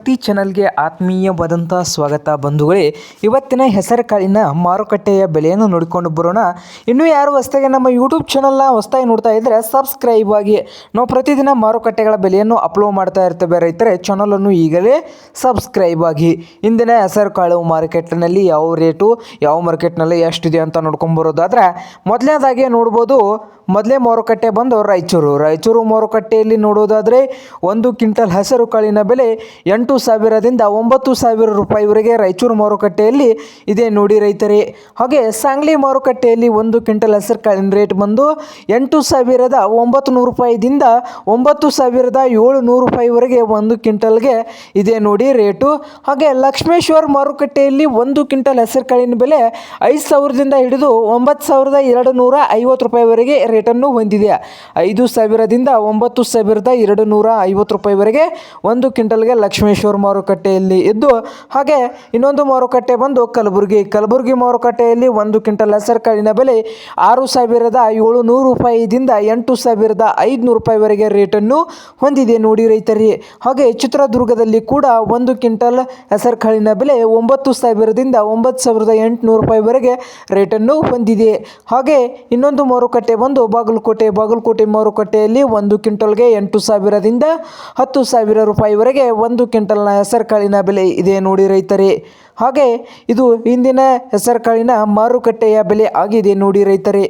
ಪ್ರತಿ ಚಾನಲ್ಗೆ ಆತ್ಮೀಯವಾದಂಥ ಸ್ವಾಗತ ಬಂಧುಗಳೇ. ಇವತ್ತಿನ ಹೆಸರು ಕಾಳಿನ ಮಾರುಕಟ್ಟೆಯ ಬೆಲೆಯನ್ನು ನೋಡಿಕೊಂಡು ಬರೋಣ. ಇನ್ನೂ ಯಾರು ಹೊಸ್ತಾಗೆ ನಮ್ಮ ಯೂಟ್ಯೂಬ್ ಚಾನಲ್ನ ಹೊಸ್ತಾಗಿ ನೋಡ್ತಾ ಇದ್ದರೆ ಸಬ್ಸ್ಕ್ರೈಬ್ ಆಗಿ. ನಾವು ಪ್ರತಿದಿನ ಮಾರುಕಟ್ಟೆಗಳ ಬೆಲೆಯನ್ನು ಅಪ್ಲೋಡ್ ಮಾಡ್ತಾ ಇರ್ತೇವೆ ರೈತರೆ. ಚಾನಲನ್ನು ಈಗಲೇ ಸಬ್ಸ್ಕ್ರೈಬ್ ಆಗಿ. ಇಂದಿನ ಹೆಸರು ಕಾಳು ಮಾರ್ಕೆಟ್ನಲ್ಲಿ ಯಾವ ರೇಟು, ಯಾವ ಮಾರ್ಕೆಟ್ನಲ್ಲಿ ಎಷ್ಟಿದೆ ಅಂತ ನೋಡ್ಕೊಂಬರೋದಾದ್ರೆ ಮೊದಲನೇದಾಗಿ ನೋಡ್ಬೋದು, ಮೊದಲೇ ಮಾರುಕಟ್ಟೆ ಬಂದು ರಾಯಚೂರು. ರಾಯಚೂರು ಮಾರುಕಟ್ಟೆಯಲ್ಲಿ ನೋಡೋದಾದರೆ, ಒಂದು ಕ್ವಿಂಟಲ್ ಹೆಸರು ಕಾಳಿನ ಬೆಲೆ ಎಂಟು ಸಾವಿರದಿಂದ ಒಂಬತ್ತು ಸಾವಿರ ರೂಪಾಯಿವರೆಗೆ ರಾಯಚೂರು ಮಾರುಕಟ್ಟೆಯಲ್ಲಿ ಇದೆ ನೋಡಿ ರೈತರೇ. ಹಾಗೆ ಸಾಂಗ್ಲಿ ಮಾರುಕಟ್ಟೆಯಲ್ಲಿ ಒಂದು ಕ್ವಿಂಟಲ್ ಹೆಸರು ಕಾಳಿನ ರೇಟ್ ಬಂದು ಎಂಟು ಸಾವಿರದ ಒಂಬತ್ತು ನೂರು ರೂಪಾಯಿದಿಂದ ಒಂಬತ್ತು ಸಾವಿರದ ಏಳು ನೂರು ರೂಪಾಯಿವರೆಗೆ ಒಂದು ಕ್ವಿಂಟಲ್ಗೆ ಇದೆ ನೋಡಿ ರೇಟು. ಹಾಗೆ ಲಕ್ಷ್ಮೇಶ್ವರ ಮಾರುಕಟ್ಟೆಯಲ್ಲಿ ಒಂದು ಕ್ವಿಂಟಲ್ ಹೆಸರು ಕಾಳಿನ ಬೆಲೆ ಐದು ಸಾವಿರದಿಂದ ಹಿಡಿದು ಒಂಬತ್ತು ಸಾವಿರದ ಎರಡು ನೂರ ಐವತ್ತು ರೂಪಾಯಿವರೆಗೆ ರೇಟನ್ನು ಹೊಂದಿದೆ. ಐದು ಸಾವಿರದಿಂದ ಒಂಬತ್ತು ಸಾವಿರದ ಎರಡು ನೂರ ಐವತ್ತು ರೂಪಾಯಿವರೆಗೆ ಒಂದು ಕ್ವಿಂಟಲ್ಗೆ ಲಕ್ಷ್ಮೇಶ್ವರ ಮಾರುಕಟ್ಟೆಯಲ್ಲಿ ಇದ್ದು, ಹಾಗೆ ಇನ್ನೊಂದು ಮಾರುಕಟ್ಟೆ ಬಂದು ಕಲಬುರಗಿ. ಕಲಬುರಗಿ ಮಾರುಕಟ್ಟೆಯಲ್ಲಿ ಒಂದು ಕ್ವಿಂಟಲ್ ಹೆಸರು ಕಾಳಿನ ಬೆಲೆ ಆರು ಸಾವಿರದ ಏಳುನೂರು ರೂಪಾಯಿದಿಂದ ಎಂಟು ಸಾವಿರದ ಐದುನೂರು ರೂಪಾಯಿವರೆಗೆ ರೇಟನ್ನು ಹೊಂದಿದೆ ನೋಡಿ ರೈತರಿ. ಹಾಗೆ ಚಿತ್ರದುರ್ಗದಲ್ಲಿ ಕೂಡ ಒಂದು ಕ್ವಿಂಟಲ್ ಹೆಸರುಕಾಳಿನ ಬೆಲೆ ಒಂಬತ್ತು ಸಾವಿರದಿಂದ ಒಂಬತ್ತು ಸಾವಿರದ ಎಂಟುನೂರು ರೂಪಾಯಿವರೆಗೆ ರೇಟನ್ನು ಹೊಂದಿದೆ. ಹಾಗೆ ಇನ್ನೊಂದು ಮಾರುಕಟ್ಟೆ ಬಂದು ಬಾಗಲಕೋಟೆ. ಬಾಗಲಕೋಟೆ ಮಾರುಕಟ್ಟೆಯಲ್ಲಿ ಒಂದು ಕ್ವಿಂಟಲ್ಗೆ ಎಂಟು ಸಾವಿರದಿಂದ ಹತ್ತು ಸಾವಿರ ರೂಪಾಯಿವರೆಗೆ ಒಂದು ಕ್ವಿಂಟಲ್ನ ಹೆಸರುಕಾಳಿನ ಬೆಲೆ ಇದೆ ನೋಡಿ ರೈತರೇ. ಹಾಗೆ ಇದು ಇಂದಿನ ಹೆಸರುಕಾಳಿನ ಮಾರುಕಟ್ಟೆಯ ಬೆಲೆ ಆಗಿದೆ ನೋಡಿ ರೈತರೇ.